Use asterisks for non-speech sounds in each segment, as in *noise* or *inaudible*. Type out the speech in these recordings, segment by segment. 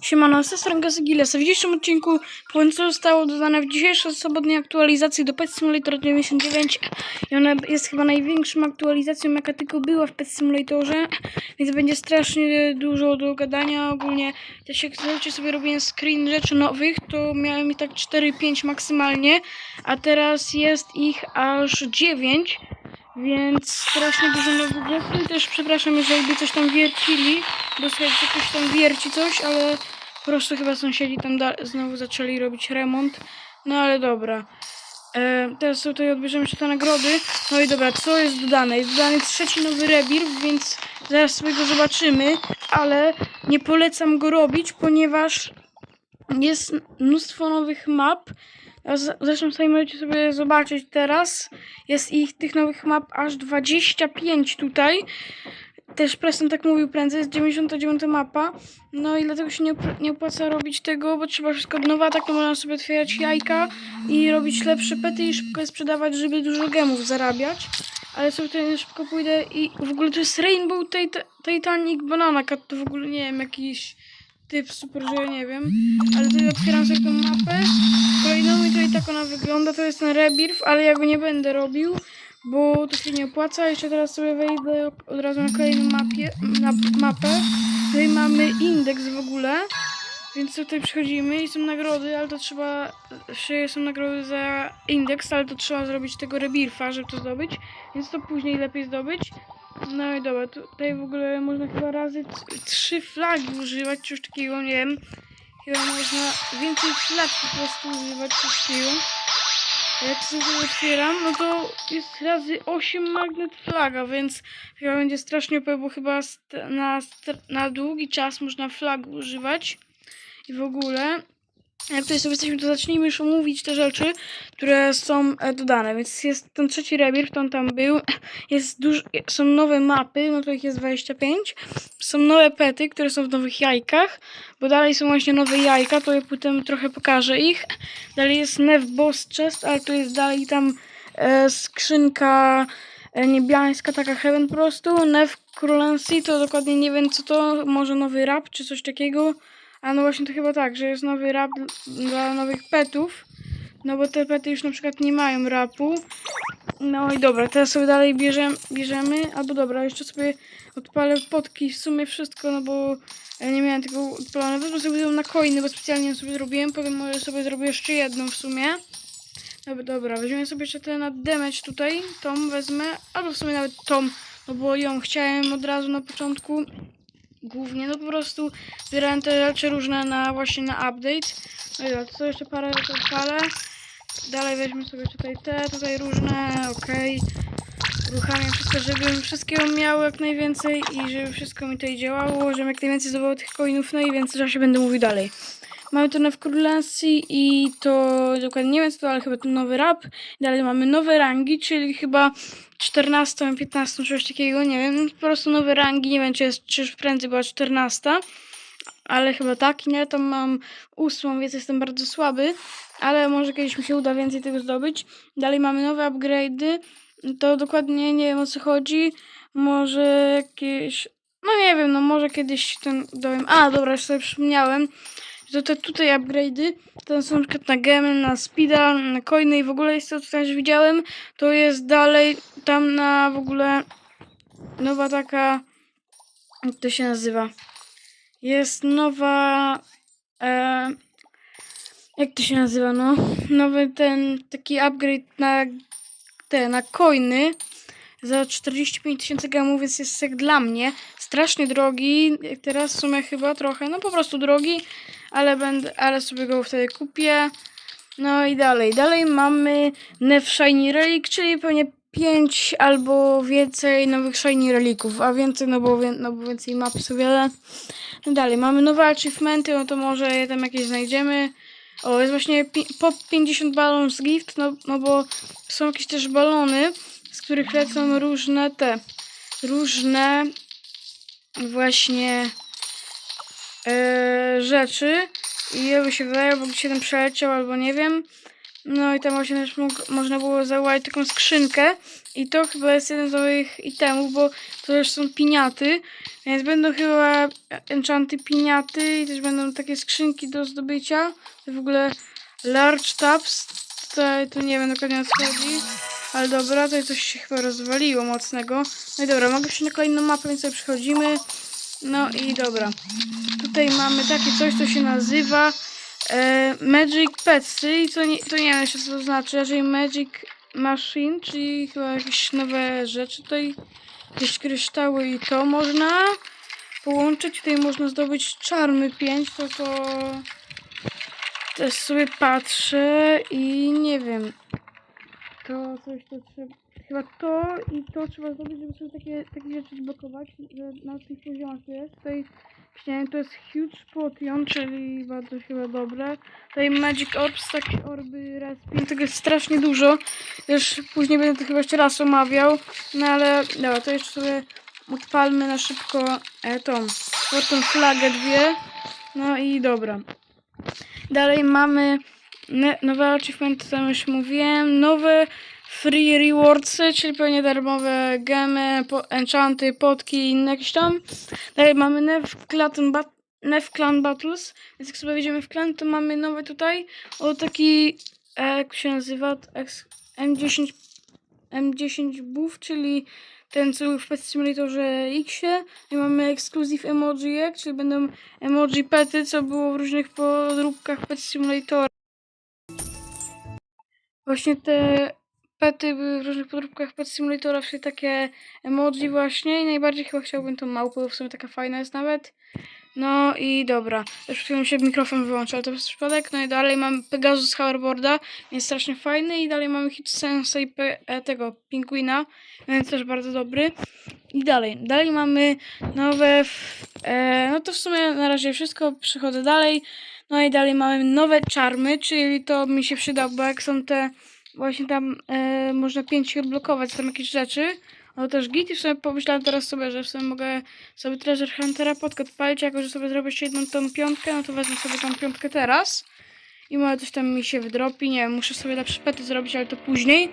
Siemano, z tej strony Gazygilesa. W dzisiejszym odcinku w końcu zostało dodane w dzisiejszej sobotniej aktualizacji do Pet Simulator 99 i ona jest chyba największą aktualizacją, jaka tylko była w Pet Simulatorze, więc będzie strasznie dużo do gadania. Ogólnie też jak chcecie sobie robiłem screen rzeczy nowych, to miałem ich tak 4-5 maksymalnie, a teraz jest ich aż 9. Więc strasznie dużo nowych rzeczy. I też przepraszam, jeżeli by coś tam wiercili, bo słuchajcie, ktoś tam wierci coś, ale po prostu chyba sąsiedzi tam znowu zaczęli robić remont. No ale dobra. E, teraz tutaj odbierzemy jeszcze te nagrody. No i dobra, co jest dodane? Jest dodany trzeci nowy rebirth, więc zaraz sobie go zobaczymy, ale nie polecam go robić, ponieważ jest mnóstwo nowych map. Zresztą sobie możecie sobie zobaczyć teraz. Jest ich tych nowych map aż 25 tutaj. Też Preston tak mówił prędzej, jest 99 mapa. No i dlatego się nie, nie opłaca robić tego, bo trzeba wszystko od nowa, tak to można sobie otwierać jajka i robić lepsze pety i szybko je sprzedawać, żeby dużo gemów zarabiać. Ale sobie tutaj szybko pójdę i w ogóle to jest Rainbow Tit- Titanic Banana Cat, to w ogóle nie wiem, jakiś typ super, że ja nie wiem. Ale tutaj otwieram sobie tą mapę. Kolejną i i tak ona wygląda, to jest ten rebirth, ale ja go nie będę robił, bo to się nie opłaca. Jeszcze teraz sobie wejdę od razu na kolejną mapie, na mapę. Tutaj mamy indeks w ogóle, więc tutaj przechodzimy i są nagrody, ale to trzeba, są nagrody za indeks, ale to trzeba zrobić tego rebirfa, żeby to zdobyć, więc to później lepiej zdobyć. No i dobra, tutaj w ogóle można chyba razy trzy flagi używać, coś takiego, nie wiem. Chyba można więcej flag po prostu używać coś takiego. Jak sobie otwieram, no to jest razy 8 magnet flaga, więc chyba będzie strasznie OP, bo chyba na, na długi czas można flag używać. I w ogóle, jak tutaj sobie jesteśmy, to zacznijmy już omówić te rzeczy, które są e, dodane. Więc jest ten trzeci rebirth, to on tam był. Jest dużo, są nowe mapy, no to ich jest 25. Są nowe pety, które są w nowych jajkach, bo dalej są właśnie nowe jajka, to ja potem trochę pokażę ich. Dalej jest Nev Boss Chest, ale to jest dalej tam e, skrzynka e, niebiańska, taka Heaven po prostu. Nev Currency to dokładnie nie wiem co to, może nowy rap czy coś takiego. A no właśnie to chyba tak, że jest nowy rap dl- dla nowych petów. No bo te pety już na przykład nie mają rapu. No i dobra, teraz sobie dalej bierzemy, bierzemy. Albo dobra, jeszcze sobie odpalę potki w sumie wszystko, no bo nie miałem tego odpalone. Wezmę sobie ją na coiny, bo specjalnie sobie zrobiłem. Potem może sobie zrobię jeszcze jedną w sumie. Dobra, dobra, weźmiemy sobie jeszcze ten damage tutaj. Tą wezmę, albo w sumie nawet tą, no bo ją chciałem od razu na początku. Głównie, no po prostu zbierałem te rzeczy różne na właśnie na update. No i to jeszcze parę odpalę. Dalej weźmy sobie tutaj te, tutaj różne, okej. Uruchamiam wszystko, żebym wszystkiego miał jak najwięcej i żeby wszystko mi tutaj działało, żebym jak najwięcej zdobywał tych coinów, no i więc że się będę mówił dalej. Mamy to w Królencji i to dokładnie nie wiem co to, ale chyba ten nowy rap. Dalej mamy nowe rangi, czyli chyba 14, 15, coś takiego, nie wiem. Po prostu nowe rangi, nie wiem czy jest, czy już prędzej była 14, ale chyba tak. Nie, tam mam ósmą, więc jestem bardzo słaby, ale może kiedyś mi się uda więcej tego zdobyć. Dalej mamy nowe upgrade'y, to dokładnie nie wiem o co chodzi. Może jakieś, no nie wiem, no może kiedyś ten dowiem. A, dobra, już sobie przypomniałem że te tutaj upgrade'y, to są na przykład na gemy, na speeda, na coiny i w ogóle jest to, co też widziałem, to jest dalej tam na w ogóle nowa taka, jak to się nazywa? Jest nowa, e, jak to się nazywa, no? Nowy ten taki upgrade na te, na coiny za 45 tysięcy gemów, więc jest jak dla mnie strasznie drogi. Teraz w sumie chyba trochę, no po prostu drogi, ale będę, ale sobie go wtedy kupię. No i dalej. Dalej mamy Nev Shiny Relic, czyli pewnie 5 albo więcej nowych Shiny Relików, a więcej, no bo, no bo więcej map są wiele. No dalej, mamy nowe achievementy, no to może je tam jakieś znajdziemy. O, jest właśnie pop 50 balons gift, no, no bo są jakieś też balony, z których lecą różne te, różne właśnie e, rzeczy i jakby się wydaje, bo gdzieś jeden przeleciał albo nie wiem. No i tam właśnie też mógł, można było założyć taką skrzynkę. I to chyba jest jeden z moich itemów, bo to już są piniaty. Więc będą chyba enchanty piniaty i też będą takie skrzynki do zdobycia. W ogóle large tabs. Tutaj to nie wiem dokładnie o co chodzi. Ale dobra, tutaj coś się chyba rozwaliło mocnego. No i dobra, mogę się na kolejną mapę, więc sobie przechodzimy. No i dobra. Tutaj mamy takie coś, co się nazywa e, Magic Petsy i to nie, to nie wiem co to znaczy, raczej Magic Machine, czyli chyba jakieś nowe rzeczy tutaj, jakieś kryształy i to można połączyć. Tutaj można zdobyć czarny 5, to to też sobie patrzę i nie wiem. To coś to trzeba. Chyba to i to trzeba zrobić, żeby sobie takie, takie rzeczy zblokować, że na tych poziomach to jest. Tutaj Myślałem, to jest Huge Potion, czyli bardzo chyba dobre. Tutaj Magic Orbs, takie orby respin, tego jest strasznie dużo. Już później będę to chyba jeszcze raz omawiał. No ale dobra, to jeszcze sobie odpalmy na szybko e, tą Fortune Flagę dwie. No i dobra. Dalej mamy nowe achievementy, tam już mówiłem. Nowe free rewardsy, czyli pewnie darmowe gemy, po- enchanty, potki i inne jakieś tam. Dalej mamy Nev Clan, Bat- Nev Clan Battles, więc jak sobie wejdziemy w klan, to mamy nowy tutaj, o taki, e, jak się nazywa, Ex- M10, M10 Buff, czyli ten, co w Pet Simulatorze X-ie. I mamy Exclusive Emoji czyli będą emoji pety, co było w różnych podróbkach Pet Simulatora. Właśnie te pety były w różnych podróbkach Pet Simulatora, czyli takie emoji właśnie i najbardziej chyba chciałbym tą małpę, bo w sumie taka fajna jest nawet. No i dobra, już chwilą się mikrofon wyłączył, ale to przez przypadek. No i dalej mamy Pegasus Hoverboarda, jest strasznie fajny i dalej mamy Hit Sense i e, tego Pingwina, więc też bardzo dobry. I dalej, dalej mamy nowe, e, no to w sumie na razie wszystko, przechodzę dalej. No i dalej mamy nowe czarmy, czyli to mi się przyda, bo jak są te właśnie tam e, można pięć ich odblokować, tam jakieś rzeczy. No też git i w sumie pomyślałem teraz sobie, że w sumie mogę sobie Treasure Huntera podkopać, jako że sobie zrobię jeszcze jedną tą piątkę, no to wezmę sobie tą piątkę teraz. I może coś tam mi się wydropi, nie wiem, muszę sobie lepsze pety zrobić, ale to później.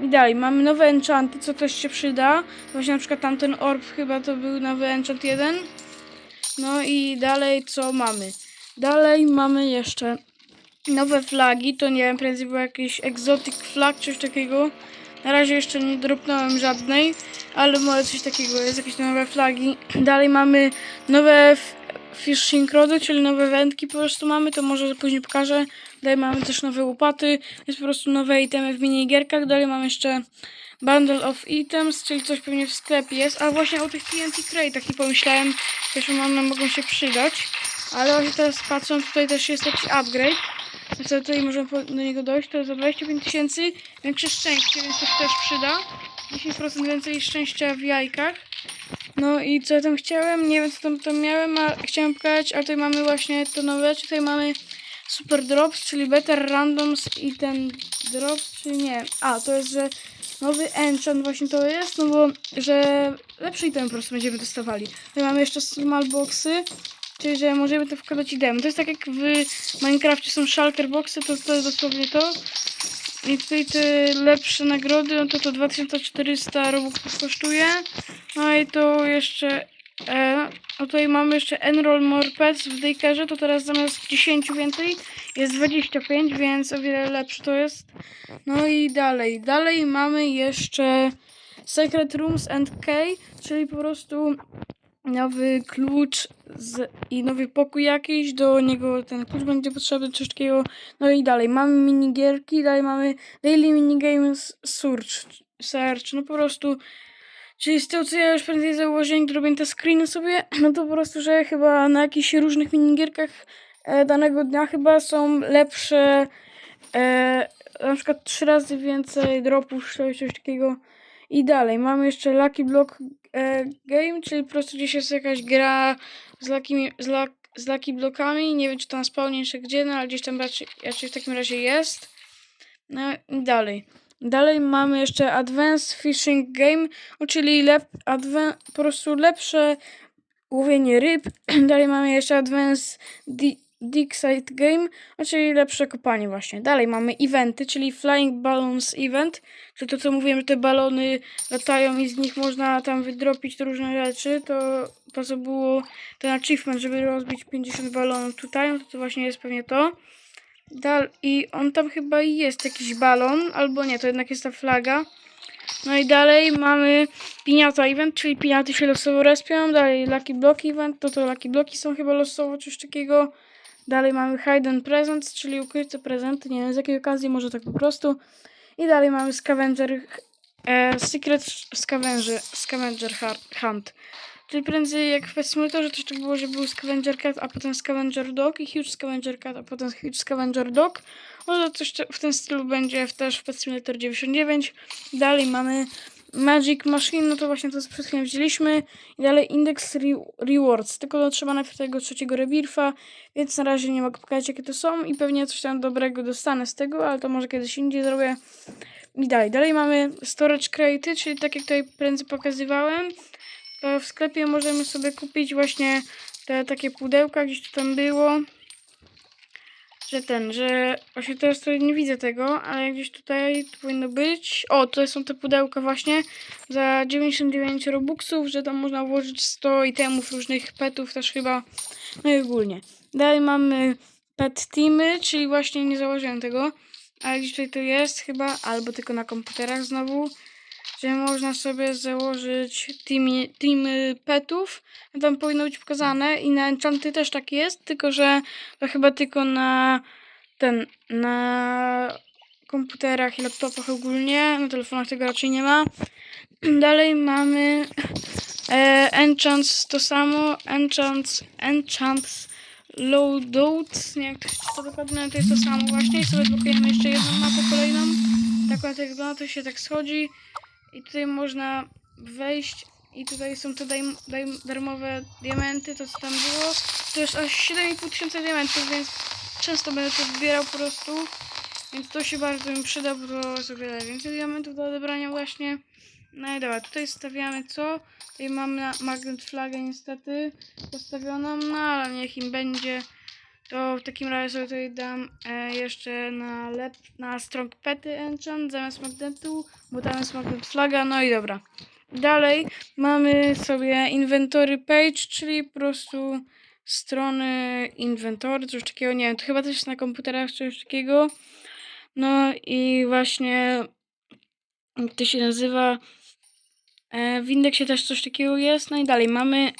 I dalej, mamy nowe enchanty, co też się przyda. Właśnie na przykład tamten orb chyba to był nowy enchant 1. No i dalej co mamy? Dalej mamy jeszcze nowe flagi, to nie wiem, prędzej był jakiś exotic flag, coś takiego. Na razie jeszcze nie dropnąłem żadnej, ale może coś takiego jest, jakieś nowe flagi. *clears throat* Dalej mamy nowe fishing rody, czyli nowe wędki po prostu mamy, to może później pokażę. Dalej mamy też nowe łopaty, jest po prostu nowe itemy w minigierkach. Dalej mamy jeszcze bundle of items, czyli coś pewnie w sklepie jest. A właśnie o tych TNT crate'ach i pomyślałem, że one mogą się przydać. Ale właśnie teraz patrzę, tutaj też jest jakiś upgrade. Więc tutaj możemy do niego dojść. To jest za 25 tysięcy większe szczęście, więc to się też przyda. 10% więcej szczęścia w jajkach. No i co ja tam chciałem? Nie wiem co tam, tam miałem, a chciałem pokazać, ale tutaj mamy właśnie to nowe. Tutaj mamy Super Drops, czyli Better Randoms i ten Drops, czy nie? A, to jest, że nowy enchant właśnie to jest, no bo, że lepszy item po prostu będziemy testowali. Tutaj mamy jeszcze Small Boxy, czyli, że możemy to wkładać idem. To jest tak jak w Minecrafcie są shulker boxy, to to jest dosłownie to. I tutaj te lepsze nagrody, no to to 2400 robuxów kosztuje. No i to jeszcze, e, no tutaj mamy jeszcze Enroll More Pets w Daycarze, to teraz zamiast 10 więcej jest 25, więc o wiele lepsze to jest. No i dalej, dalej mamy jeszcze Secret Rooms and Key, czyli po prostu nowy klucz z, i nowy pokój jakiś, do niego ten klucz będzie potrzebny, coś takiego. No i dalej, mamy minigierki, dalej mamy Daily Minigames Search, search no po prostu, czyli z tego co ja już prędzej założyłem, gdy robię te screeny sobie, *clears throat* no to po prostu, że chyba na jakichś różnych minigierkach e, danego dnia chyba są lepsze, e, na przykład trzy razy więcej dropów, coś, coś takiego. I dalej, mamy jeszcze Lucky Block e, Game, czyli po prostu gdzieś jest jakaś gra z Lucky, z, luck, z lucky Blockami. Nie wiem, czy tam spawnie, czy gdzie, no ale gdzieś tam raczej, raczej w takim razie jest. No i dalej. Dalej mamy jeszcze Advanced Fishing Game, czyli lep, adven, po prostu lepsze łowienie ryb. *clears throat* Dalej mamy jeszcze Advanced Dig Game, czyli lepsze kopanie właśnie. Dalej mamy eventy, czyli Flying Balloons Event, czyli to co mówiłem, że te balony latają i z nich można tam wydropić różne rzeczy, to to co było ten achievement, żeby rozbić 50 balonów tutaj, no to, to właśnie jest pewnie to. Dal I on tam chyba jest jakiś balon, albo nie, to jednak jest ta flaga. No i dalej mamy Piniata Event, czyli piniaty się losowo respią. Dalej Lucky Block Event, to to Lucky Bloki są chyba losowo, coś takiego. Dalej mamy Hidden Presents, czyli ukryte prezenty, nie wiem z jakiej okazji, może tak po prostu. I dalej mamy Scavenger, e, Secret Scavenger, Scavenger Hunt. Czyli prędzej jak w Simulatorze też tak było, że był Scavenger Cat, a potem Scavenger Dog i Huge Scavenger Cat, a potem Huge Scavenger Dog. To coś w ten stylu będzie też w Pet Simulator 99. Dalej mamy Magic Machine, no to właśnie to przed chwilą wzięliśmy. I dalej Index re Rewards, tylko trzeba najpierw tego trzeciego rebirfa, więc na razie nie mogę pokazać jakie to są i pewnie coś tam dobrego dostanę z tego, ale to może kiedyś indziej zrobię. I dalej, dalej mamy Storage Crate, czyli tak jak tutaj prędzej pokazywałem, w sklepie możemy sobie kupić właśnie te takie pudełka, gdzieś to tam było. Że ten, że właśnie teraz to nie widzę tego, ale gdzieś tutaj to powinno być. O, tutaj są te pudełka właśnie za 99 robuxów, że tam można włożyć 100 itemów różnych petów też chyba. No i ogólnie. Dalej mamy pet teamy, czyli właśnie nie założyłem tego, ale gdzieś tutaj to jest chyba, albo tylko na komputerach znowu, że można sobie założyć teamy, teamy petów. Tam powinno być pokazane i na enchanty też tak jest, tylko że to chyba tylko na ten, na komputerach i laptopach ogólnie, na telefonach tego raczej nie ma. *clears throat* Dalej mamy e, enchants to samo, enchants, enchants loadout, nie jak to się czyta dokładnie, to jest to samo właśnie i sobie blokujemy jeszcze jedną mapę kolejną. Tak ładnie wygląda, to się tak schodzi i tutaj można wejść i tutaj są te darmowe diamenty, to co tam było. To jest aż 7,5 tysiąca diamentów, więc często będę to zbierał po prostu. Więc to się bardzo mi przyda, bo to daje więcej diamentów do odebrania właśnie. No i dobra, tutaj stawiamy co? Tutaj mamy magnet flagę niestety postawioną, no ale niech im będzie. To w takim razie sobie tutaj dam e, jeszcze na, lep, na strong pety enchant zamiast magnetu, bo tam jest magnet flaga, no i dobra. Dalej mamy sobie inventory page, czyli po prostu strony inwentory, coś takiego, nie wiem, to chyba też jest na komputerach coś takiego. No i właśnie to się nazywa e, w indeksie też coś takiego jest, no i dalej mamy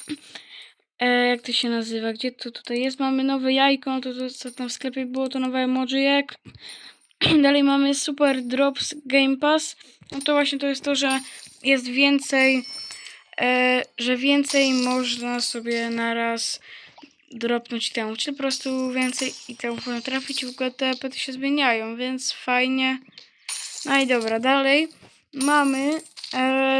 e, jak to się nazywa, gdzie to tutaj jest, mamy nowe jajko, to, to co tam w sklepie było, to nowe emoji jak? *clears throat* Dalej mamy super drops game pass, no to właśnie to jest to, że jest więcej e, że więcej można sobie naraz dropnąć temu, czyli po prostu więcej itemów można trafić. I w ogóle te pety się zmieniają, więc fajnie. No i dobra, dalej mamy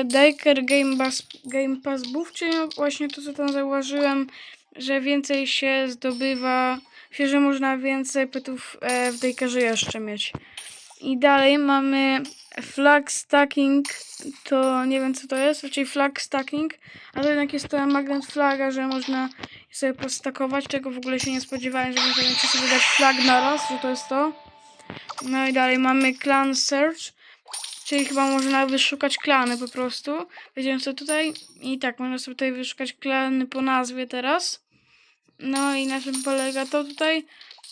Diker Game Pass, Game Pass Buff, czyli właśnie to, co tam zauważyłem, że więcej się zdobywa, że można więcej petów e, w Dikerze jeszcze mieć. I dalej mamy flag stacking, to nie wiem co to jest, raczej flag stacking, a to jednak jest to magnet flaga, że można sobie postakować, czego w ogóle się nie spodziewałem, że więcej sobie dać flag naraz, że to jest to. No i dalej mamy clan search, czyli chyba można wyszukać klany po prostu. Wejdziemy sobie tutaj i tak, można sobie tutaj wyszukać klany po nazwie teraz. No i na czym polega to tutaj?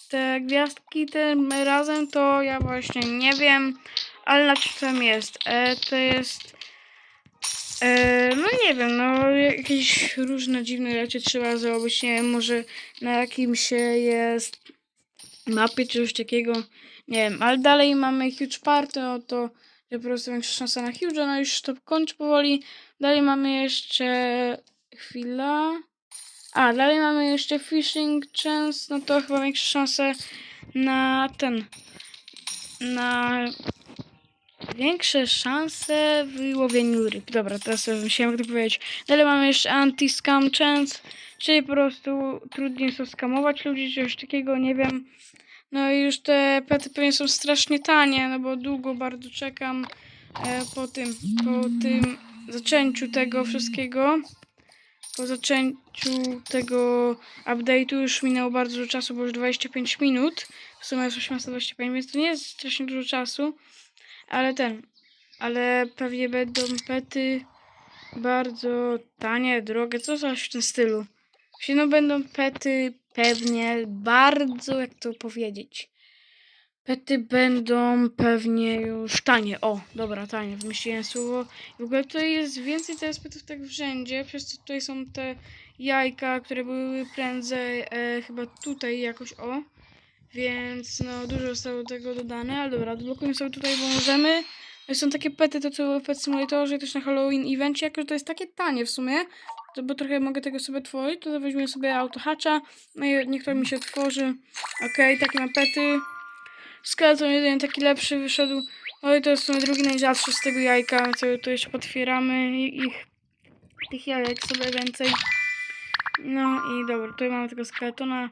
Te gwiazdki tym razem to ja właśnie nie wiem, ale na czym tam jest? E, to jest... E, no nie wiem, no jakieś różne dziwne rzeczy trzeba zrobić, nie wiem, może na jakimś jest mapie czy coś takiego, nie wiem, ale dalej mamy huge party, no to że po prostu większa szansa na huge, no już to kończy powoli. Dalej mamy jeszcze chwila. A, dalej mamy jeszcze fishing chance, no to chyba większe szanse na ten, na większe szanse w łowieniu ryb. Dobra, teraz sobie myślałem, jak to powiedzieć. Dalej mamy jeszcze anti-scam chance, czyli po prostu trudniej jest skamować ludzi, czy coś takiego, nie wiem. No i już te pety pewnie są strasznie tanie, no bo długo bardzo czekam e, po tym, po tym zaczęciu tego wszystkiego. po zaczęciu tego update'u już minęło bardzo dużo czasu, bo już 25 minut. W sumie jest 18.25, więc to nie jest strasznie dużo czasu. Ale ten, ale pewnie będą pety bardzo tanie, drogie, co coś w tym stylu. Właśnie no będą pety pewnie bardzo, jak to powiedzieć. Pety będą pewnie już tanie. O, dobra, tanie, wymyśliłem słowo. W ogóle tutaj jest więcej teraz petów tak wszędzie, przez co tutaj są te jajka, które były prędzej e, chyba tutaj jakoś, o. Więc no, dużo zostało tego dodane, ale dobra, odblokujemy sobie tutaj, bo możemy. Są takie pety, to co w Pet Simulatorze, też na Halloween evencie, jako że to jest takie tanie w sumie, bo trochę mogę tego sobie tworzyć, to weźmiemy sobie auto hatcha, no i niech to mi się tworzy. Okej, takie ma pety. Skeleton jeden taki lepszy wyszedł. No i to jest sumie drugi najrzadszy z tego jajka, co tu jeszcze potwieramy ich tych jajek sobie więcej. No i dobra, tutaj mamy tego skeletona.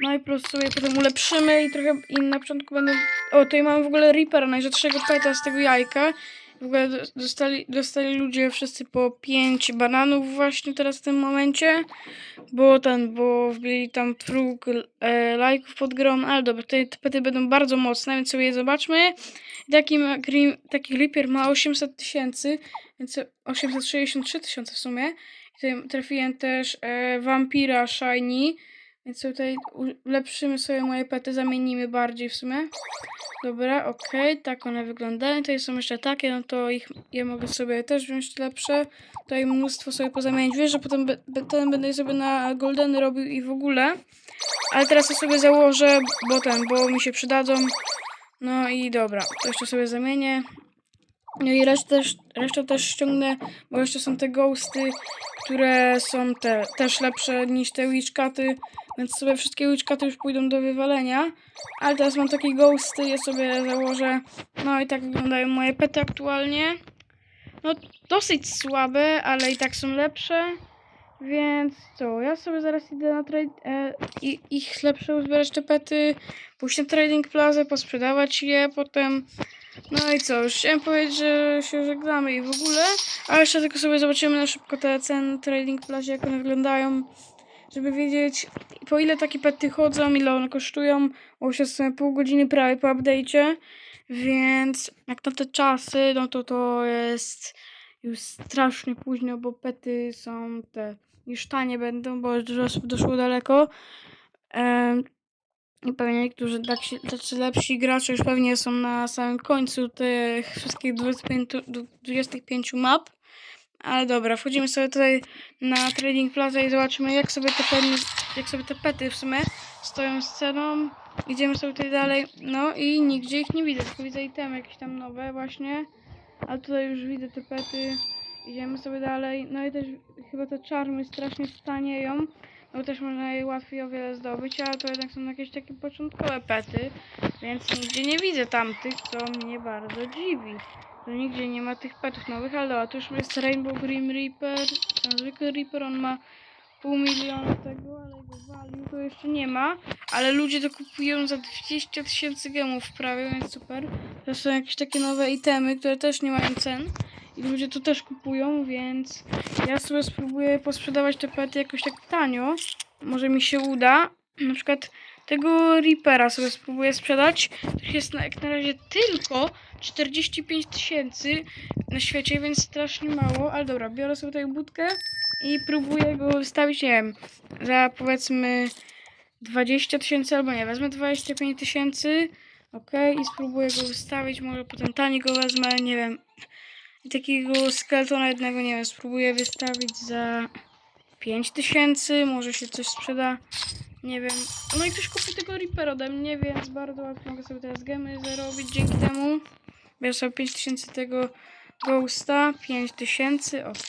No i po prostu sobie potem ulepszymy i trochę i na początku będą... O, tutaj mamy w ogóle Reapera, najrzadszego peta z tego jajka. Dostali, dostali ludzie wszyscy po 5 bananów właśnie teraz w tym momencie. Bo ten, bo wbili tam próg e, lajków pod grą, ale dobra, te, te pety będą bardzo mocne, więc sobie je zobaczmy. Taki, Grim, taki Reaper ma 800 tysięcy, więc 863 tysiące w sumie. I tutaj trafiłem też e, Vampira Shiny, więc tutaj ulepszymy sobie moje pety, zamienimy bardziej w sumie. Dobra, okej, tak one wyglądają. Tutaj są jeszcze takie, no to ich je mogę sobie też wziąć lepsze. Tutaj mnóstwo sobie pozamienić. Wiesz, że potem be- be- ten będę sobie na goldeny robił i w ogóle. Ale teraz to sobie założę, bo ten, bo mi się przydadzą. No i dobra, to jeszcze sobie zamienię. No i resztę też, resztę też ściągnę, bo jeszcze są te ghosty, które są te, też lepsze niż te witchcaty, więc sobie wszystkie witchcaty już pójdą do wywalenia. Ale teraz mam takie ghosty, je sobie założę. No i tak wyglądają moje pety aktualnie. No dosyć słabe, ale i tak są lepsze. Więc co, ja sobie zaraz idę na trade, e, i, ich lepsze uzbierać te pety, pójść na trading plaza, posprzedawać je, potem no i co, już chciałem powiedzieć, że się żegnamy i w ogóle, ale jeszcze tylko sobie zobaczymy na szybko te ceny trading plazie, jak one wyglądają, żeby wiedzieć po ile takie pety chodzą, ile one kosztują, bo już jest pół godziny prawie po update'cie, więc jak na te czasy, no to to jest już strasznie późno, bo pety są te już tanie będą, bo dużo osób doszło daleko. I pewnie niektórzy tacy, lepsi gracze już pewnie są na samym końcu tych wszystkich 25, du- 25 map. Ale dobra, wchodzimy sobie tutaj na Trading Plaza i zobaczymy jak sobie te pety, jak sobie te pety w sumie stoją z ceną. Idziemy sobie tutaj dalej. No i nigdzie ich nie widzę, tylko widzę itemy jakieś tam nowe właśnie. A tutaj już widzę te pety. Idziemy sobie dalej. No i też chyba te czarmy strasznie stanieją. No bo też można je łatwiej o wiele zdobyć, ale to jednak są jakieś takie początkowe pety. Więc nigdzie nie widzę tamtych, co mnie bardzo dziwi. Że nigdzie nie ma tych petów nowych, ale dobra, tu już jest Rainbow Grim Reaper. Ten zwykły Reaper, on ma pół miliona tego, ale jego value to jeszcze nie ma. Ale ludzie to kupują za 20 tysięcy gemów prawie, więc super. To są jakieś takie nowe itemy, które też nie mają cen. I ludzie to też kupują, więc ja sobie spróbuję posprzedawać te pety jakoś tak tanio. Może mi się uda. Na przykład tego Reapera sobie spróbuję sprzedać. To jest na, jak na razie tylko 45 tysięcy na świecie, więc strasznie mało. Ale dobra, biorę sobie tutaj budkę i próbuję go wystawić, nie wiem, za powiedzmy 20 tysięcy albo nie, wezmę 25 tysięcy. Okej, i spróbuję go wystawić, może potem taniej go wezmę, nie wiem. Takiego skeletona jednego, nie wiem, spróbuję wystawić za 5000, może się coś sprzeda, nie wiem. No i ktoś kupi tego Reapera ode mnie, więc bardzo łatwo mogę sobie teraz gemy zarobić dzięki temu. Bierę sobie 5000 tego Ghosta, 5000, ok.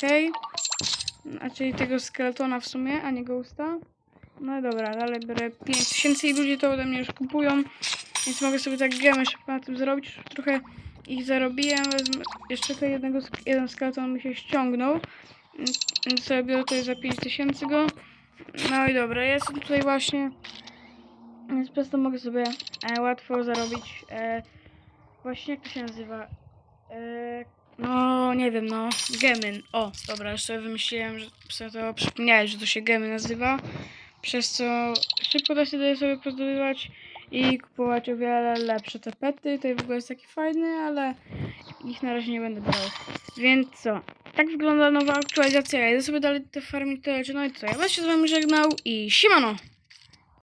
A czyli tego skeletona w sumie, a nie Ghosta. No dobra, dalej biorę 5000 i ludzie to ode mnie już kupują, więc mogę sobie tak gemy szybko na tym zrobić. Trochę ich zarobiłem, wezmę jeszcze tutaj jednego, jeden skeleton mi się ściągnął. Sobie biorę tutaj za 5000 go. No i dobra, ja jestem tutaj właśnie. Więc przez to mogę sobie e, łatwo zarobić. E, właśnie jak to się nazywa? E, No, nie wiem, no. Gemy. O, dobra, już sobie wymyśliłem, że sobie to przypomniałeś, że to się gemy nazywa. Przez co szybko da się sobie pozdobywać i kupować o wiele lepsze tapety. To w ogóle jest taki fajny, ale ich na razie nie będę brał. Więc co? Tak wygląda nowa aktualizacja. Ja idę sobie dalej te farmić tyle, no i co? Ja was się z wami żegnał i siemano!